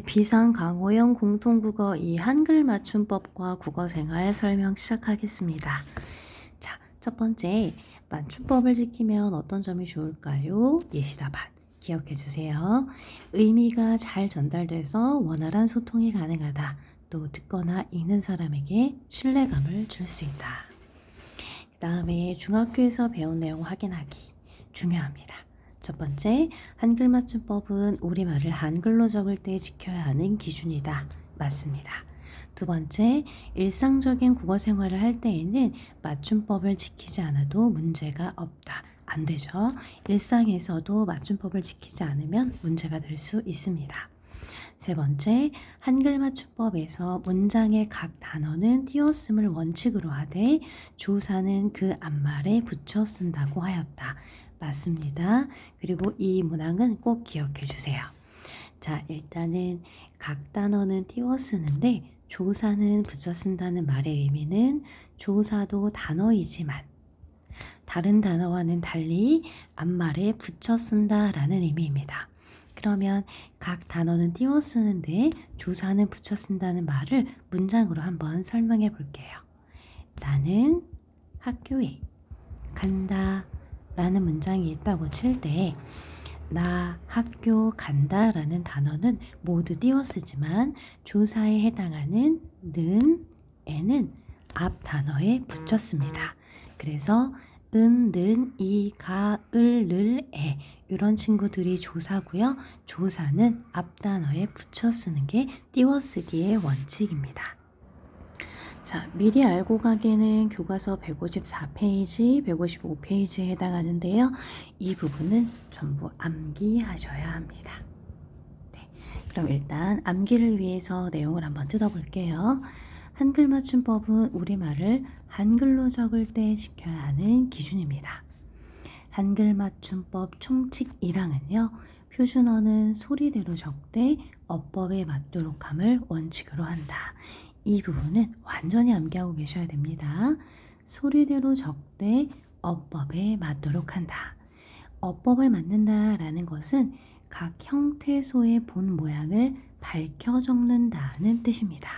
비상 강호형 공통국어 이 한글 맞춤법과 국어 생활 설명 시작하겠습니다. 자, 첫 번째 맞춤법을 지키면 어떤 점이 좋을까요? 예시답안 기억해 주세요. 의미가 잘 전달돼서 원활한 소통이 가능하다. 또 듣거나 읽는 사람에게 신뢰감을 줄 수 있다. 그 다음에 중학교에서 배운 내용 확인하기 중요합니다. 첫 번째, 한글 맞춤법은 우리말을 한글로 적을 때 지켜야 하는 기준이다. 맞습니다. 두 번째, 일상적인 국어 생활을 할 때에는 맞춤법을 지키지 않아도 문제가 없다. 안 되죠. 일상에서도 맞춤법을 지키지 않으면 문제가 될 수 있습니다. 세 번째, 한글 맞춤법에서 문장의 각 단어는 띄었음을 원칙으로 하되 조사는 그 앞말에 붙여 쓴다고 하였다. 맞습니다. 그리고 이 문항은 꼭 기억해 주세요. 자, 일단은 각 단어는 띄워 쓰는데 조사는 붙여 쓴다는 말의 의미는 조사도 단어이지만 다른 단어와는 달리 앞말에 붙여 쓴다라는 의미입니다. 그러면 각 단어는 띄워 쓰는데 조사는 붙여 쓴다는 말을 문장으로 한번 설명해 볼게요. 나는 학교에 간다 라는 문장이 있다고 칠 때 나 학교 간다 라는 단어는 모두 띄워 쓰지만 조사에 해당하는 는, 에는 앞 단어에 붙였습니다. 그래서 은, 는, 이, 가, 을, 를, 에 이런 친구들이 조사고요. 조사는 앞 단어에 붙여 쓰는 게 띄워쓰기의 원칙입니다. 자, 미리 알고 가기에는 교과서 154페이지, 155페이지에 해당하는데요. 이 부분은 전부 암기하셔야 합니다. 네, 그럼 일단 암기를 위해서 내용을 한번 뜯어볼게요. 한글 맞춤법은 우리말을 한글로 적을 때 지켜야 하는 기준입니다. 한글 맞춤법 총칙 1항은요. 표준어는 소리대로 적되 어법에 맞도록 함을 원칙으로 한다. 이 부분은 완전히 암기하고 계셔야 됩니다. 소리대로 적되 어법에 맞도록 한다. 어법에 맞는다 라는 것은 각 형태소의 본 모양을 밝혀 적는다는 뜻입니다.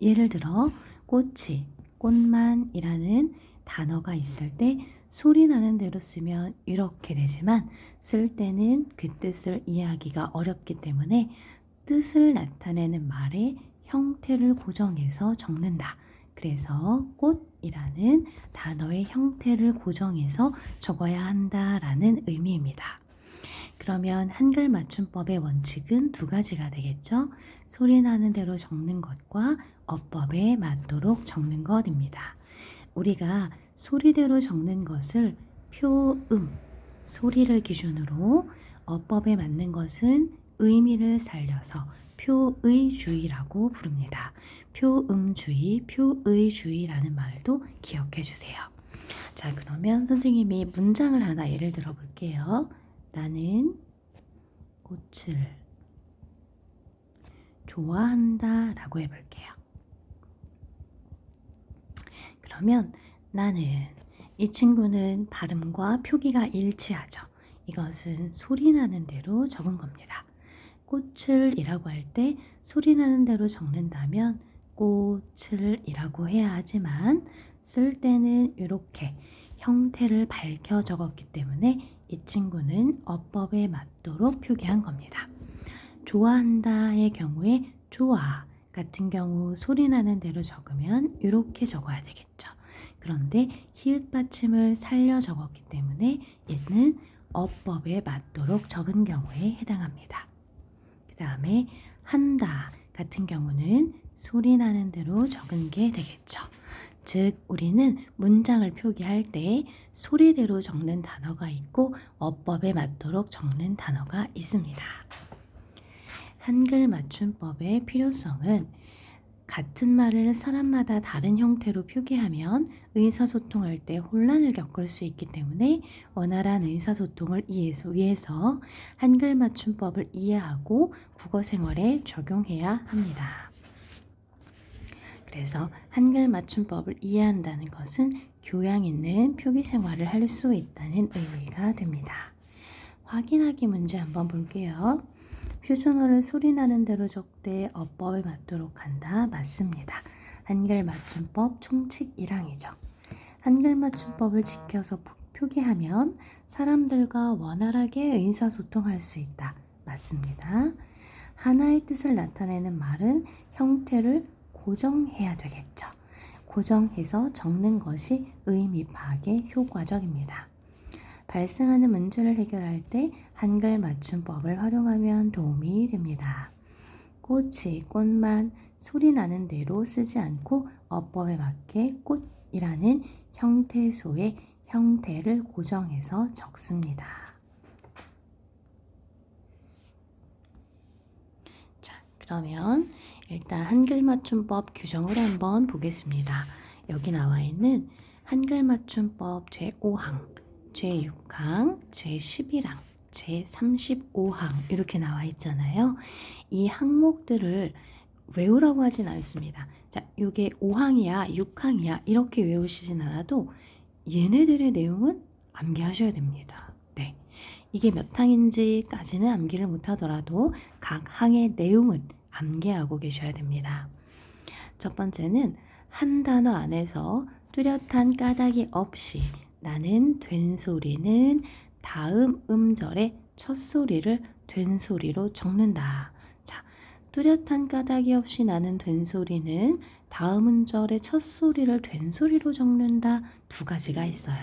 예를 들어 꽃이 꽃만이라는 단어가 있을 때 소리 나는 대로 쓰면 이렇게 되지만 쓸 때는 그 뜻을 이해하기가 어렵기 때문에 뜻을 나타내는 말에 형태를 고정해서 적는다. 그래서 꽃이라는 단어의 형태를 고정해서 적어야 한다라는 의미입니다. 그러면 한글 맞춤법의 원칙은 두 가지가 되겠죠. 소리 나는 대로 적는 것과 어법에 맞도록 적는 것입니다. 우리가 소리대로 적는 것을 표음, 소리를 기준으로 어법에 맞는 것은 의미를 살려서 표의주의라고 부릅니다. 표음주의, 표의주의라는 말도 기억해 주세요. 자, 그러면 선생님이 문장을 하나 예를 들어 볼게요. 나는 꽃을 좋아한다 라고 해볼게요. 그러면 나는 이 친구는 발음과 표기가 일치하죠. 이것은 소리 나는 대로 적은 겁니다. 꽃을 이라고 할 때 소리 나는 대로 적는다면 꽃을 이라고 해야 하지만 쓸 때는 이렇게 형태를 밝혀 적었기 때문에 이 친구는 어법에 맞도록 표기한 겁니다. 좋아한다의 경우에 좋아 같은 경우 소리 나는 대로 적으면 이렇게 적어야 되겠죠. 그런데 히읗 받침을 살려 적었기 때문에 얘는 어법에 맞도록 적은 경우에 해당합니다. 그 다음에 한다 같은 경우는 소리 나는 대로 적은 게 되겠죠. 즉, 우리는 문장을 표기할 때 소리대로 적는 단어가 있고 어법에 맞도록 적는 단어가 있습니다. 한글 맞춤법의 필요성은 같은 말을 사람마다 다른 형태로 표기하면 의사소통할 때 혼란을 겪을 수 있기 때문에 원활한 의사소통을 위해서 한글 맞춤법을 이해하고 국어 생활에 적용해야 합니다. 그래서 한글 맞춤법을 이해한다는 것은 교양 있는 표기 생활을 할 수 있다는 의미가 됩니다. 확인하기 문제 한번 볼게요. 표준어를 소리나는 대로 적되 어법에 맞도록 한다. 맞습니다. 한글 맞춤법 총칙 1항이죠. 한글 맞춤법을 지켜서 표- 표기하면 사람들과 원활하게 의사소통할 수 있다. 맞습니다. 하나의 뜻을 나타내는 말은 형태를 고정해야 되겠죠. 고정해서 적는 것이 의미 파악에 효과적입니다. 발생하는 문제를 해결할 때 한글 맞춤법을 활용하면 도움이 됩니다. 꽃이 꽃만 소리 나는 대로 쓰지 않고 어법에 맞게 꽃이라는 형태소의 형태를 고정해서 적습니다. 자, 그러면 일단 한글 맞춤법 규정을 한번 보겠습니다. 여기 나와 있는 한글 맞춤법 제5항, 제6항, 제11항, 제35항 이렇게 나와 있잖아요. 이 항목들을 외우라고 하진 않습니다. 자, 이게 5항이야, 6항이야 이렇게 외우시진 않아도 얘네들의 내용은 암기하셔야 됩니다. 네. 이게 몇 항인지까지는 암기를 못 하더라도 각 항의 내용은 암기하고 계셔야 됩니다. 첫 번째는 한 단어 안에서 뚜렷한 까닭이 없이 나는 된 소리는 다음 음절의 첫 소리를 된 소리로 적는다. 자, 뚜렷한 까닭이 없이 나는 된 소리는 다음 음절의 첫 소리를 된 소리로 적는다. 두 가지가 있어요.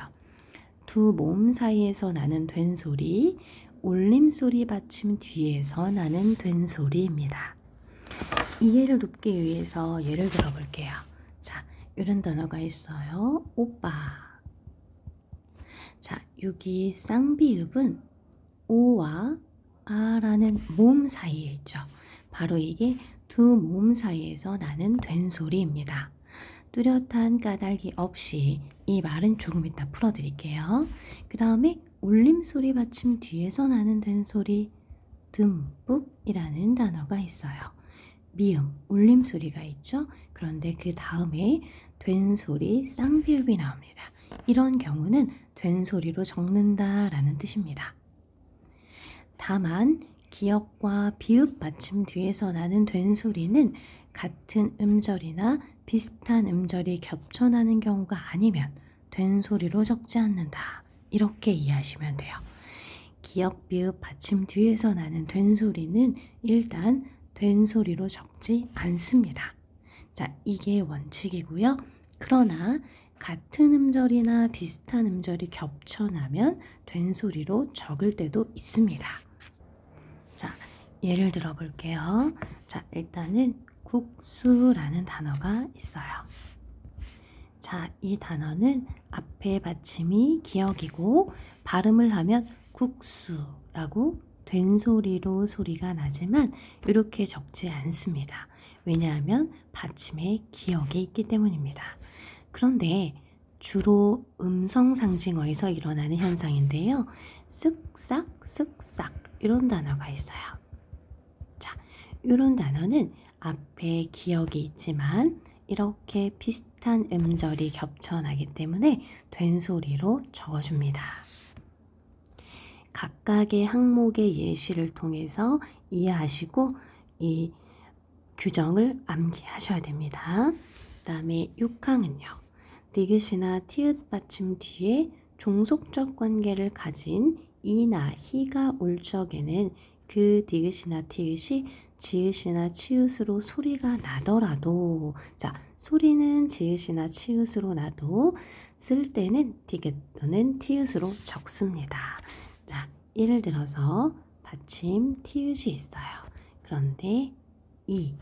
두 모음 사이에서 나는 된 소리, 올림 소리 받침 뒤에서 나는 된 소리입니다. 이해를 돕기 위해서 예를 들어 볼게요. 자, 이런 단어가 있어요. 오빠. 자, 여기 쌍비읍은 오와 아라는 모음 사이에 있죠. 바로 이게 두 모음 사이에서 나는 된 소리입니다. 뚜렷한 까닭이 없이 이 말은 조금 이따 풀어드릴게요. 그 다음에 올림 소리 받침 뒤에서 나는 된 소리 듬뿍이라는 단어가 있어요. 미음, 울림 소리가 있죠. 그런데 그 다음에 된 소리, 쌍비읍이 나옵니다. 이런 경우는 된 소리로 적는다 라는 뜻입니다. 다만 기역과 비읍 받침 뒤에서 나는 된 소리는 같은 음절이나 비슷한 음절이 겹쳐 나는 경우가 아니면 된 소리로 적지 않는다. 이렇게 이해하시면 돼요. 기역, 비읍, 받침 뒤에서 나는 된 소리는 일단 된 소리로 적지 않습니다. 자, 이게 원칙이고요. 그러나 같은 음절이나 비슷한 음절이 겹쳐나면 된 소리로 적을 때도 있습니다. 자, 예를 들어 볼게요. 자, 일단은 국수라는 단어가 있어요. 자, 이 단어는 앞에 받침이 기억이고 발음을 하면 국수라고 된 소리로 소리가 나지만 이렇게 적지 않습니다. 왜냐하면 받침에 기억이 있기 때문입니다. 그런데 주로 음성 상징어에서 일어나는 현상인데요. 쓱싹, 쓱싹 이런 단어가 있어요. 자, 이런 단어는 앞에 기억이 있지만 이렇게 비슷한 음절이 겹쳐나기 때문에 된 소리로 적어줍니다. 각각의 항목의 예시를 통해서 이해하시고 이 규정을 암기하셔야 됩니다. 그 다음에 6항은요. 디귿이나 티읕 받침 뒤에 종속적 관계를 가진 이나 희가 올 적에는 그 디귿이나 티읕이 지읒이나 치읒으로 소리가 나더라도 자 소리는 지읒이나 치읒으로 나도 쓸 때는 디귿 또는 티읕으로 적습니다. 자 예를 들어서 받침 티읕이 있어요. 그런데 이,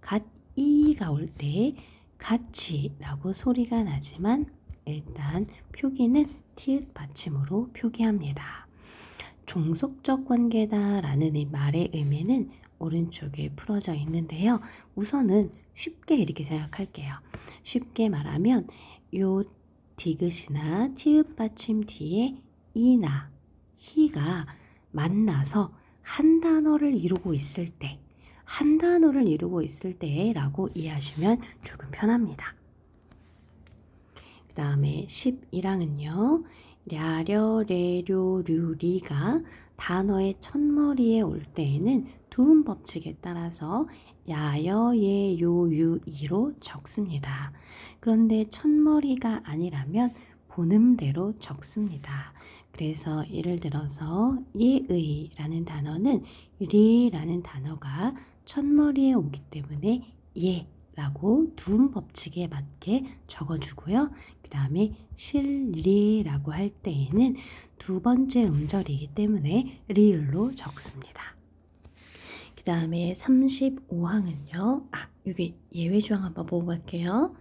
갓 이가 올 때 같이라고 소리가 나지만 일단 표기는 티읕 받침으로 표기합니다. 종속적 관계다라는 이 말의 의미는 오른쪽에 풀어져 있는데요. 우선은 쉽게 이렇게 생각할게요. 쉽게 말하면 요 디귿이나 티읕 받침 뒤에 이나 희가 만나서 한 단어를 이루고 있을 때, 한 단어를 이루고 있을 때라고 이해하시면 조금 편합니다. 그 다음에 11항은요. 랴려, 레료, 류리가 단어의 첫머리에 올 때에는 두음 법칙에 따라서 야여, 예, 요, 유, 이로 적습니다. 그런데 첫머리가 아니라면 본음대로 적습니다. 그래서 예를 들어서 예의라는 단어는 리라는 단어가 첫머리에 오기 때문에 예 라고 두음 법칙에 맞게 적어주고요. 그 다음에 실리라고 할 때에는 두 번째 음절이기 때문에 리을로 적습니다. 그 다음에 35항은요. 아, 여기 예외조항 한번 보고 갈게요.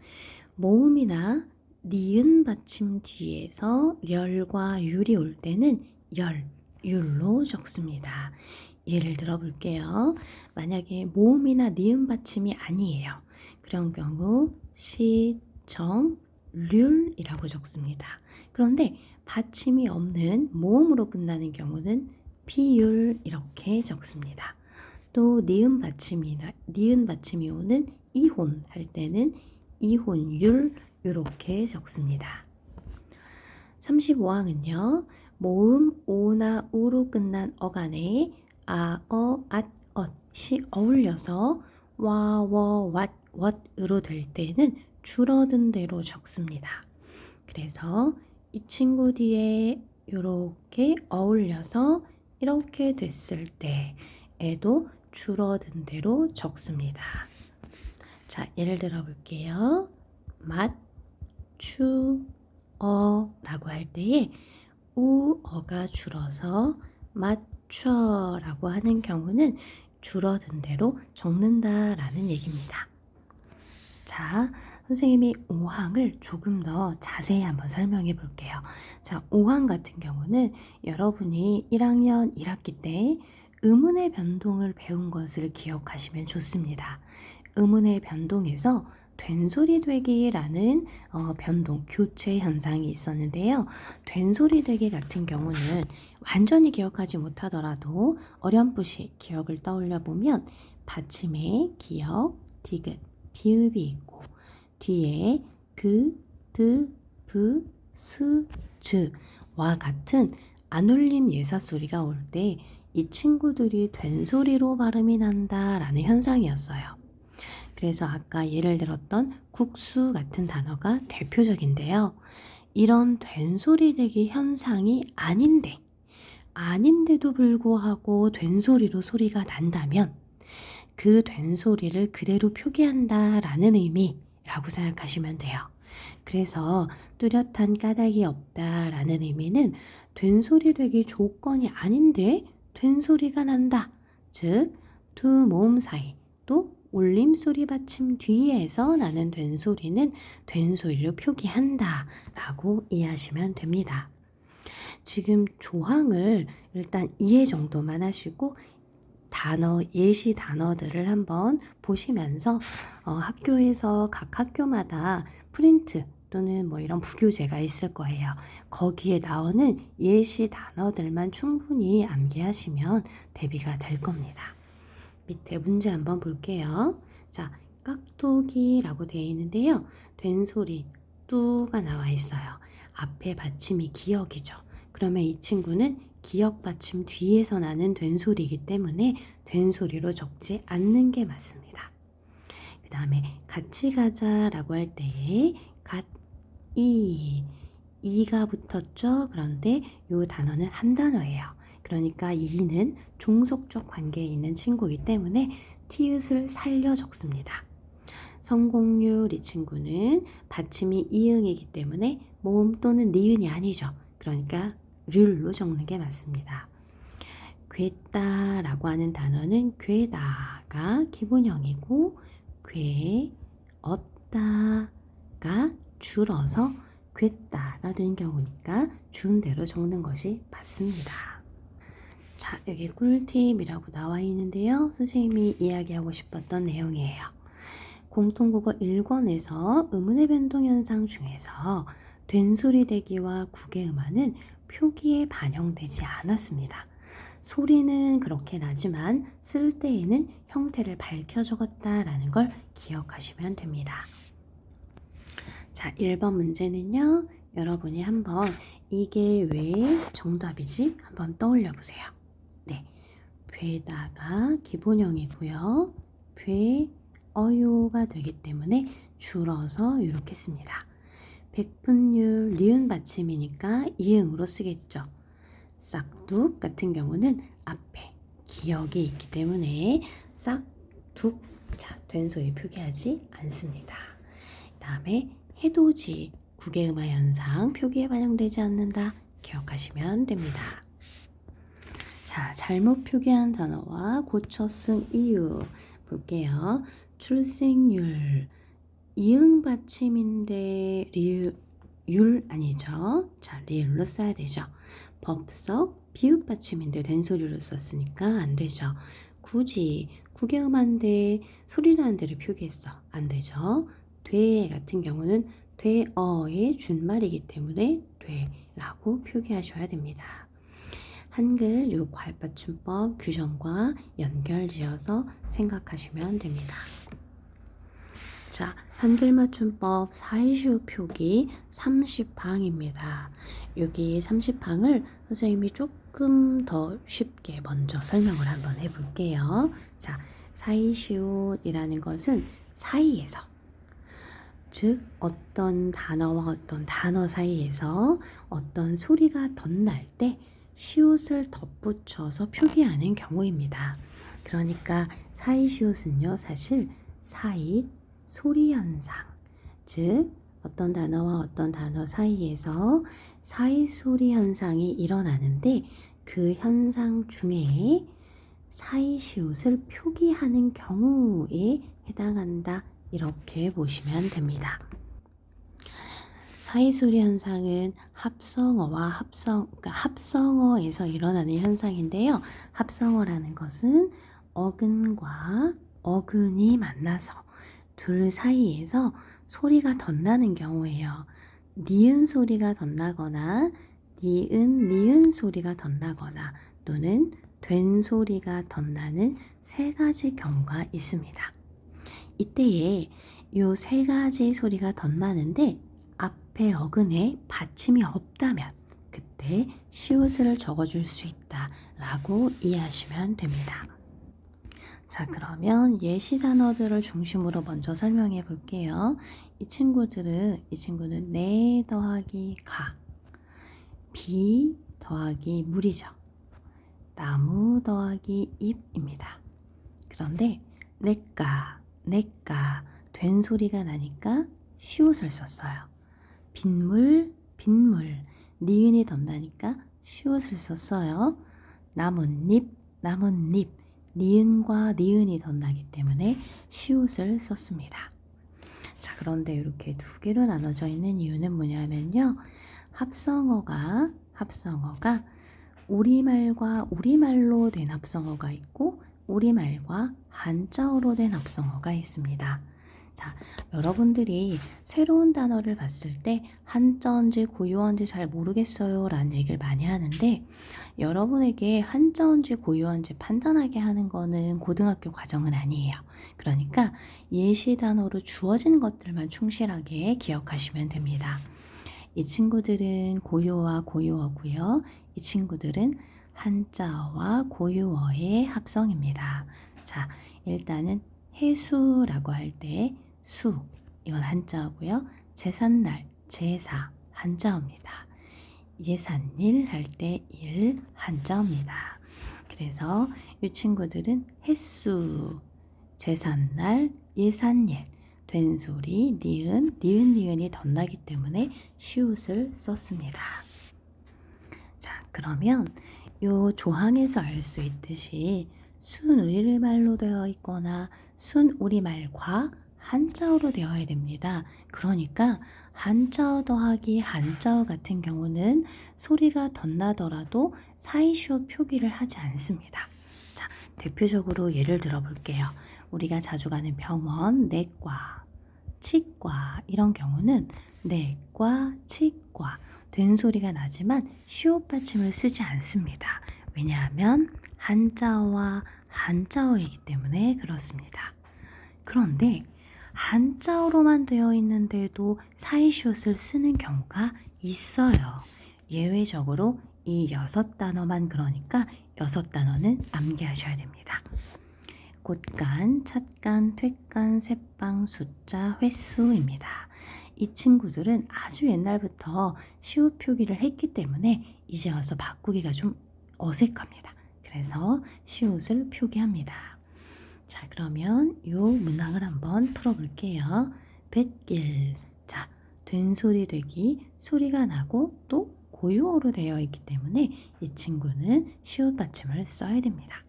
모음이나 니은 받침 뒤에서 렬과 율이 올 때는 열, 율로 적습니다. 예를 들어 볼게요. 만약에 모음이나 니은 받침이 아니에요. 그런 경우 시, 정, 률이라고 적습니다. 그런데 받침이 없는 모음으로 끝나는 경우는 비율 이렇게 적습니다. 또 니은 받침이나 니은 받침이 오는 이혼 할 때는 이혼율 이렇게 적습니다. 35항은요. 모음 오나 우로 끝난 어간에 아, 어, 앗, 엇이 어울려서 와, 워, 왓, 왓으로 될 때는 줄어든 대로 적습니다. 그래서 이 친구 뒤에 이렇게 어울려서 이렇게 됐을 때에도 줄어든 대로 적습니다. 자, 예를 들어 볼게요. 맛, 추, 어라고 할 때에 우어가 줄어서 맞 춰라고 하는 경우는 줄어든 대로 적는다 라는 얘기입니다. 자, 선생님이 5항을 조금 더 자세히 한번 설명해 볼게요. 자, 5항 같은 경우는 여러분이 1학년 1학기 때 의문의 변동을 배운 것을 기억하시면 좋습니다. 의문의 변동에서 된소리 되기라는 어, 변동, 교체 현상이 있었는데요. 된소리 되기 같은 경우는 완전히 기억하지 못하더라도 어렴풋이 기억을 떠올려 보면 받침에 기억, 디귿, 비읍이 있고 뒤에 그, 드, 브, 스, 즈와 같은 안울림 예사 소리가 올 때 이 친구들이 된소리로 발음이 난다라는 현상이었어요. 그래서 아까 예를 들었던 국수 같은 단어가 대표적인데요. 이런 된소리 되기 현상이 아닌데, 아닌데도 불구하고 된소리로 소리가 난다면 그 된소리를 그대로 표기한다 라는 의미라고 생각하시면 돼요. 그래서 뚜렷한 까닭이 없다 라는 의미는 된소리 되기 조건이 아닌데 된소리가 난다. 즉, 두 모음 사이 또 올림소리 받침 뒤에서 나는 된소리는 된소리로 표기한다 라고 이해하시면 됩니다. 지금 조항을 일단 이해 정도만 하시고 단어, 예시 단어들을 한번 보시면서 어, 학교에서 각 학교마다 프린트 또는 뭐 이런 부교재가 있을 거예요. 거기에 나오는 예시 단어들만 충분히 암기하시면 대비가 될 겁니다. 밑에 문제 한번 볼게요. 자, 깍두기라고 되어 있는데요. 된소리 뚜가 나와 있어요. 앞에 받침이 기억이죠. 그러면 이 친구는 기억 받침 뒤에서 나는 된소리이기 때문에 된소리로 적지 않는 게 맞습니다. 그 다음에 같이 가자라고 할 때에 갓, 이, 이가 붙었죠. 그런데 이 단어는 한 단어예요. 그러니까 이는 종속적 관계에 있는 친구이기 때문에 티읕을 살려 적습니다. 성공률 이 친구는 받침이 이응이기 때문에 모음 또는 니은이 아니죠. 그러니까 률로 적는 게 맞습니다. 괴다라고 하는 단어는 괴다가 기본형이고 괴, 얻다가 줄어서 괴다가 된 경우니까 준 대로 적는 것이 맞습니다. 자, 여기 꿀팁이라고 나와 있는데요. 선생님이 이야기하고 싶었던 내용이에요. 공통국어 1권에서 의문의 변동 현상 중에서 된소리 대기와 국외음화는 표기에 반영되지 않았습니다. 소리는 그렇게 나지만 쓸 때에는 형태를 밝혀 적었다라는 걸 기억하시면 됩니다. 자, 1번 문제는요. 여러분이 한번 이게 왜 정답이지? 한번 떠올려 보세요. 네. 괴다가 기본형이고요. 괴, 어요가 되기 때문에 줄어서 이렇게 씁니다. 백분율 니은 받침이니까 이응으로 쓰겠죠. 싹둑 같은 경우는 앞에 기억이 있기 때문에 싹둑 자, 된 소리 표기하지 않습니다. 다음에 해도지 국외음화 현상 표기에 반영되지 않는다 기억하시면 됩니다. 자, 잘못 표기한 단어와 고쳐 쓴 이유 볼게요. 출생률 이응 받침인데 리을 율 아니죠? 자, 리을로 써야 되죠. 법석 비읍 받침인데 된소리로 썼으니까 안 되죠. 굳이 국외음한데 소리 나는 데를 표기했어. 안 되죠. 돼 같은 경우는 되어의 준말이기 때문에 되라고 표기하셔야 됩니다. 한글 요 괄받침법 규정과 연결지어서 생각하시면 됩니다. 자, 한글 맞춤법 사이시오 표기 30방입니다. 여기 30방을 선생님이 조금 더 쉽게 먼저 설명을 한번 해볼게요. 자, 사이시오이라는 것은 사이에서 즉 어떤 단어와 어떤 단어 사이에서 어떤 소리가 덧날 때 시옷을 덧붙여서 표기하는 경우입니다. 그러니까 사이시옷은요 사실 사이 소리 현상 즉 어떤 단어와 어떤 단어 사이에서 사이 소리 현상이 일어나는데 그 현상 중에 사이시옷을 표기하는 경우에 해당한다 이렇게 보시면 됩니다. 사이소리 현상은 합성어와 합성, 그러니까 합성어에서 일어나는 현상인데요. 합성어라는 것은 어근과 어근이 만나서 둘 사이에서 소리가 덧나는 경우예요. 니은 소리가 덧나거나 니은 니은 소리가 덧나거나 또는 된 소리가 덧나는 세 가지 경우가 있습니다. 이때에 요 세 가지 소리가 덧나는데 앞에 어근에 받침이 없다면 그때 시옷을 적어줄 수 있다 라고 이해하시면 됩니다. 자, 그러면 예시 단어들을 중심으로 먼저 설명해 볼게요. 이 친구들은, 이 친구는 네 더하기 가, 비 더하기 물이죠. 나무 더하기 잎입니다. 그런데 내까, 내까 된 소리가 나니까 시옷을 썼어요. 빗물, 빗물, 니은이 덧나니까 시옷을 썼어요. 나뭇잎, 나뭇잎, 니은과 니은이 덧나기 때문에 시옷을 썼습니다. 자, 그런데 이렇게 두 개로 나눠져 있는 이유는 뭐냐면요. 합성어가, 합성어가 우리말과 우리말로 된 합성어가 있고, 우리말과 한자어로 된 합성어가 있습니다. 자, 여러분들이 새로운 단어를 봤을 때 한자어인지 고유어인지 잘 모르겠어요 라는 얘기를 많이 하는데 여러분에게 한자어인지 고유어인지 판단하게 하는 거는 고등학교 과정은 아니에요. 그러니까 예시 단어로 주어진 것들만 충실하게 기억하시면 됩니다. 이 친구들은 고유어와 고유어고요. 이 친구들은 한자어와 고유어의 합성입니다. 자, 일단은 해수라고 할 때 수, 이건 한자어고요. 제삿날, 제사, 한자어입니다. 예산일 할 때 일, 한자어입니다. 그래서 이 친구들은 횟수, 제삿날, 예산일, 된소리, 니은, 니은, 니은이 덧나기 때문에 시옷을 썼습니다. 자, 그러면 요 조항에서 알 수 있듯이 순우리말로 되어 있거나 순우리말과 한자어로 되어야 됩니다. 그러니까 한자어 더하기 한자어 같은 경우는 소리가 덧나더라도 사이쇼 표기를 하지 않습니다. 자, 대표적으로 예를 들어 볼게요. 우리가 자주 가는 병원, 내과, 치과 이런 경우는 내과, 치과 된 소리가 나지만 시옷 받침을 쓰지 않습니다. 왜냐하면 한자어와 한자어이기 때문에 그렇습니다. 그런데 한자어로만 되어 있는데도 사이시옷을 쓰는 경우가 있어요. 예외적으로 이 여섯 단어만 그러니까 여섯 단어는 암기하셔야 됩니다. 곳간, 찻간, 퇴간, 새빵, 숫자, 횟수입니다. 이 친구들은 아주 옛날부터 시호 표기를 했기 때문에 이제 와서 바꾸기가 좀 어색합니다. 그래서 시옷을 표기합니다. 자, 그러면 요 문항을 한번 풀어볼게요. 뱃길. 자, 된 소리 되기, 소리가 나고 또 고유어로 되어 있기 때문에 이 친구는 시옷 받침을 써야 됩니다.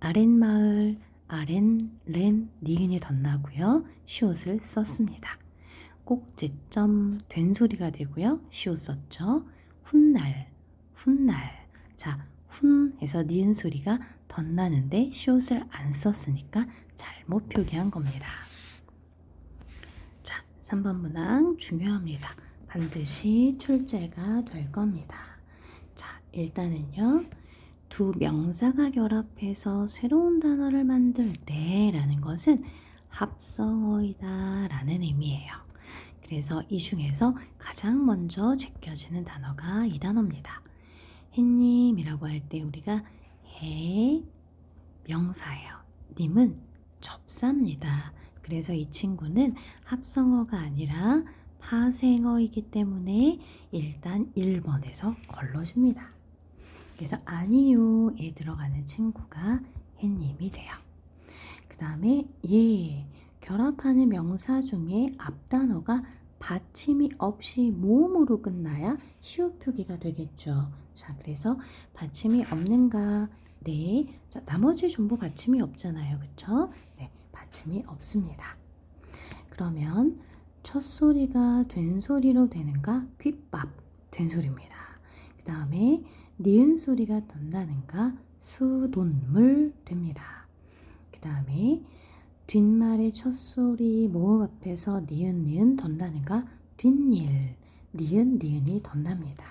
아랫마을, 렌, 니은이 덧나고요. 시옷을 썼습니다. 꼭지점 된 소리가 되고요. 시옷 썼죠. 훗날, 훗날. 자, 훈해서 니은 소리가 덧나는데 시옷을 안 썼으니까 잘못 표기한 겁니다. 자, 3번 문항 중요합니다. 반드시 출제가 될 겁니다. 자, 일단은요. 두 명사가 결합해서 새로운 단어를 만들 때라는 것은 합성어이다 라는 의미예요. 그래서 이 중에서 가장 먼저 제껴지는 단어가 이 단어입니다. 햇님이라고 할 때 우리가 해 명사예요. 님은 접사입니다. 그래서 이 친구는 합성어가 아니라 파생어이기 때문에 일단 1번에서 걸러줍니다. 그래서 아니요에 들어가는 친구가 햇님이 돼요. 그 다음에 예 결합하는 명사 중에 앞단어가 받침이 없이 모음으로 끝나야 시호 표기가 되겠죠. 자, 그래서 받침이 없는가? 네. 자, 나머지 전부 받침이 없잖아요. 그쵸? 네, 받침이 없습니다. 그러면 첫 소리가 된 소리로 되는가? 귓밥, 된 소리입니다. 그 다음에 니은 소리가 덧나는가? 수돈물 됩니다. 그 다음에 뒷말의 첫 소리 모음 앞에서 니은 니은 덧나는가? 뒷일, 니은 니은이 덧납니다.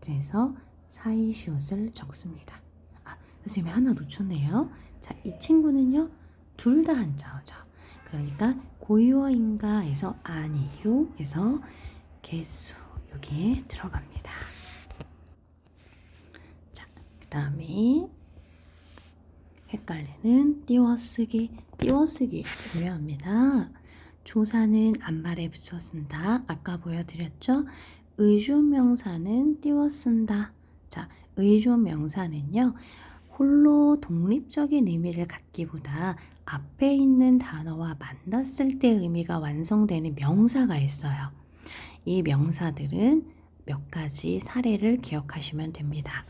그래서 사이시옷을 적습니다. 아, 선생님이 하나 놓쳤네요. 자, 이 친구는요, 둘 다 한자어죠. 그러니까 고유어인가에서 아니요 해서 개수 여기에 들어갑니다. 자, 그 다음에 헷갈리는 띄워쓰기, 띄워쓰기 중요합니다. 조사는 앞말에 붙여 쓴다. 아까 보여드렸죠? 의존명사는 띄워 쓴다. 자, 의존명사는요. 홀로 독립적인 의미를 갖기보다 앞에 있는 단어와 만났을 때 의미가 완성되는 명사가 있어요. 이 명사들은 몇 가지 사례를 기억하시면 됩니다.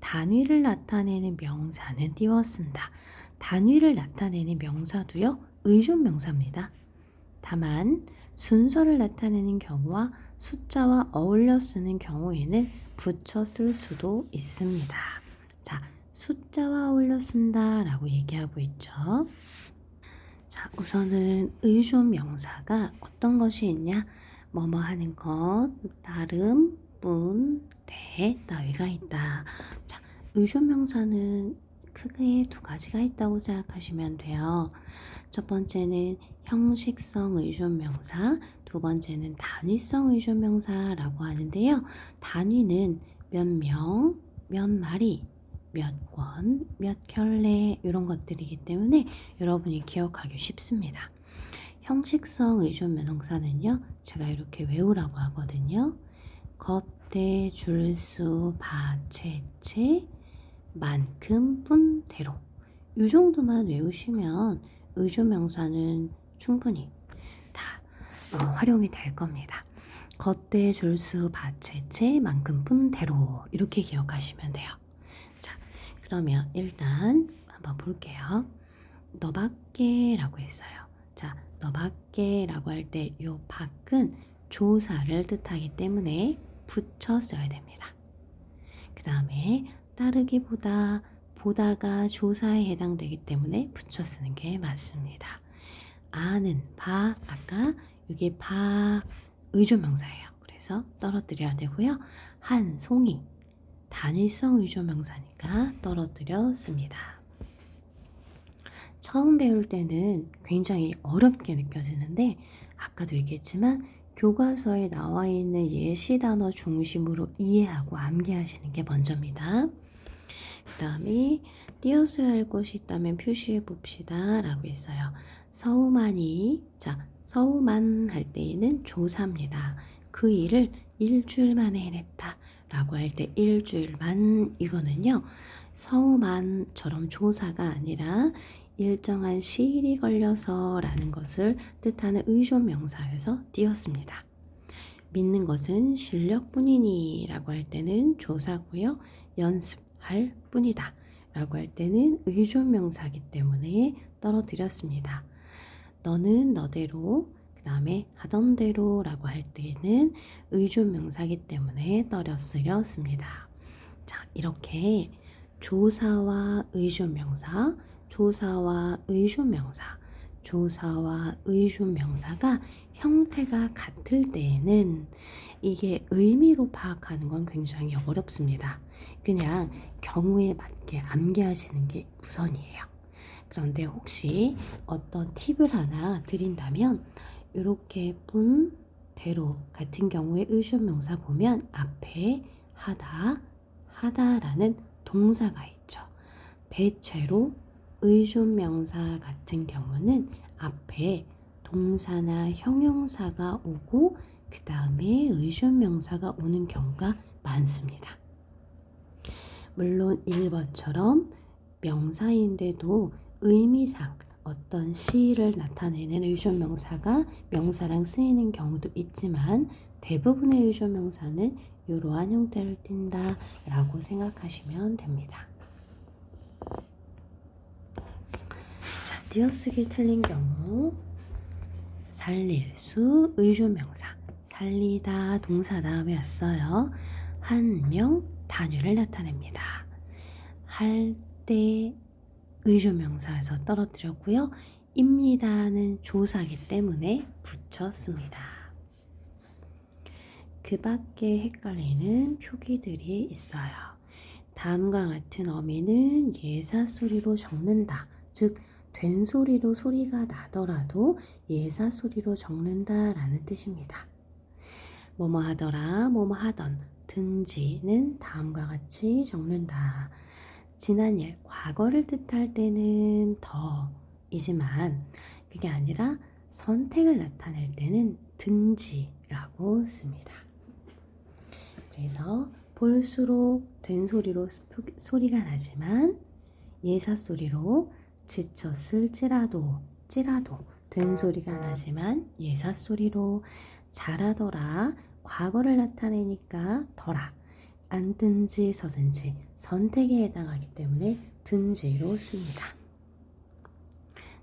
단위를 나타내는 명사는 띄워 쓴다. 단위를 나타내는 명사도요, 의존 명사입니다. 다만, 순서를 나타내는 경우와 숫자와 어울려 쓰는 경우에는 붙여 쓸 수도 있습니다. 자, 숫자와 어울려 쓴다 라고 얘기하고 있죠. 자, 우선은 의존 명사가 어떤 것이 있냐? 뭐뭐 하는 것, 나름, 뿐, 대, 따위가 있다. 자, 의존 명사는 크게 두 가지가 있다고 생각하시면 돼요. 첫 번째는 형식성 의존 명사, 두 번째는 단위성 의존 명사라고 하는데요. 단위는 몇 명, 몇 마리, 몇 권, 몇 켤레 이런 것들이기 때문에 여러분이 기억하기 쉽습니다. 형식성 의존 명사는요. 제가 이렇게 외우라고 하거든요. 겉대, 줄수, 바, 채, 채, 만큼, 분, 대로 이 정도만 외우시면 의존 명사는 충분히 다 어, 활용이 될 겁니다. 겉대, 줄수, 바, 채, 채, 만큼, 분, 대로 이렇게 기억하시면 돼요. 자, 그러면 일단 한번 볼게요. 너밖에라고 했어요. 자, 너밖에라고 할때이 밖은 조사를 뜻하기 때문에 붙여 써야 됩니다. 그 다음에 따르기보다 보다가 조사에 해당되기 때문에 붙여 쓰는 게 맞습니다. 아는 바 아까 이게 바 의조명사예요. 그래서 떨어뜨려야 되고요. 한 송이 단일성 의조명사니까 떨어뜨렸습니다. 처음 배울 때는 굉장히 어렵게 느껴지는데 아까도 얘기했지만 교과서에 나와 있는 예시 단어 중심으로 이해하고 암기하시는 게 먼저입니다. 그 다음에 띄어써야 할 것이 있다면 표시해 봅시다. 라고 했어요. 서우만이, 자, 서우만 할 때에는 조사입니다. 그 일을 일주일 만에 해냈다. 라고 할 때 일주일 만 이거는요. 서우만처럼 조사가 아니라 일정한 시일이 걸려서 라는 것을 뜻하는 의존 명사에서 띄었습니다. 믿는 것은 실력뿐이니 라고 할 때는 조사고요. 연습할 뿐이다 라고 할 때는 의존 명사기 때문에 떨어뜨렸습니다. 너는 너대로 그 다음에 하던 대로 라고 할 때는 의존 명사기 때문에 떨어뜨렸습니다. 자 이렇게 조사와 의존 명사 조사와 의존 명사 조사와 의존 명사가 형태가 같을 때에는 이게 의미로 파악하는 건 굉장히 어렵습니다. 그냥 경우에 맞게 암기하시는 게 우선이에요. 그런데 혹시 어떤 팁을 하나 드린다면 이렇게 분, 대로 같은 경우에 의존 명사 보면 앞에 하다, 하다라는 동사가 있죠. 대체로 의존 명사 같은 경우는 앞에 동사나 형용사가 오고 그 다음에 의존 명사가 오는 경우가 많습니다. 물론 1번처럼 명사인데도 의미상 어떤 시를 나타내는 의존 명사가 명사랑 쓰이는 경우도 있지만 대부분의 의존 명사는 이러한 형태를 띈다 라고 생각하시면 됩니다. 자, 띄어쓰기 틀린 경우 살릴 수 의존 명사 살리다 동사 다음에 왔어요. 한 명 단위를 나타냅니다. 할 때 의존 명사에서 떨어뜨렸고요. 입니다는 조사기 때문에 붙였습니다. 그 밖에 헷갈리는 표기들이 있어요. 다음과 같은 어미는 예사 소리로 적는다. 즉, 된 소리로 소리가 나더라도 예사 소리로 적는다 라는 뜻입니다. 뭐뭐 하더라, 뭐뭐 하던, 든지는 다음과 같이 적는다. 지난 일, 과거를 뜻할 때는 더 이지만 그게 아니라 선택을 나타낼 때는 든지라고 씁니다. 그래서 볼수록 된 소리로 소리가 나지만 예사 소리로 지쳤을지라도 찌라도 된 소리가 나지만 예사 소리로 잘하더라 과거를 나타내니까 더라 앉든지 서든지 선택에 해당하기 때문에 든지로 씁니다.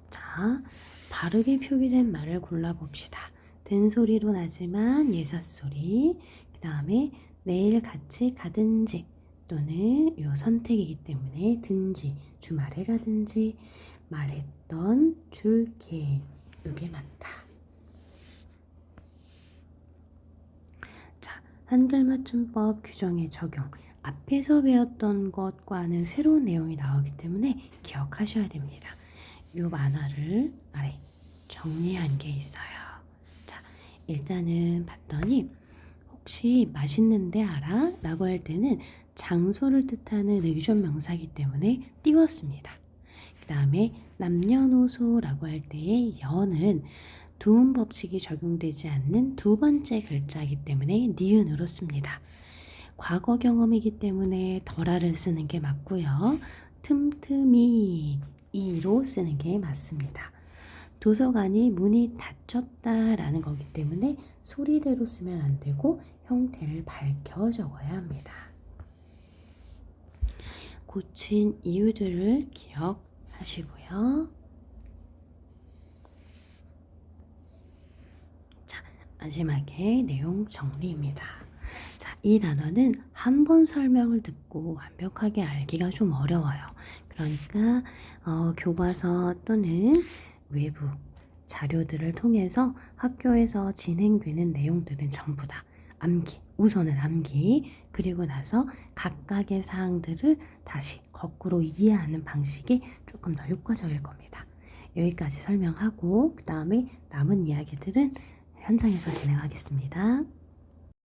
자, 바르게 표기된 말을 골라봅시다. 된 소리로 나지만 예사소리, 그 다음에 내일 같이 가든지 또는 요 선택이기 때문에 든지 주말에 가든지 말했던 줄게 요게 맞다. 자, 한글 맞춤법 규정의 적용. 앞에서 배웠던 것과는 새로운 내용이 나오기 때문에 기억하셔야 됩니다. 요 만화를 아래 정리한 게 있어요. 자, 일단은 봤더니 혹시 맛있는데 알아? 라고 할 때는 장소를 뜻하는 의존 명사이기 때문에 띄웠습니다. 그 다음에 남녀노소라고 할 때의 여는 두음 법칙이 적용되지 않는 두 번째 글자이기 때문에 니은으로 씁니다. 과거 경험이기 때문에 덜아를 쓰는 게 맞고요. 틈틈이 이로 쓰는 게 맞습니다. 도서관이 문이 닫혔다라는 거기 때문에 소리대로 쓰면 안 되고 형태를 밝혀 적어야 합니다. 고친 이유들을 기억하시고요. 자, 마지막에 내용 정리입니다. 자, 이 단어는 한 번 설명을 듣고 완벽하게 알기가 좀 어려워요. 그러니까 어, 교과서 또는 외부 자료들을 통해서 학교에서 진행되는 내용들은 전부 다 암기, 우선은 암기, 그리고 나서 각각의 사항들을 다시 거꾸로 이해하는 방식이 조금 더 효과적일 겁니다. 여기까지 설명하고 그 다음에 남은 이야기들은 현장에서 진행하겠습니다.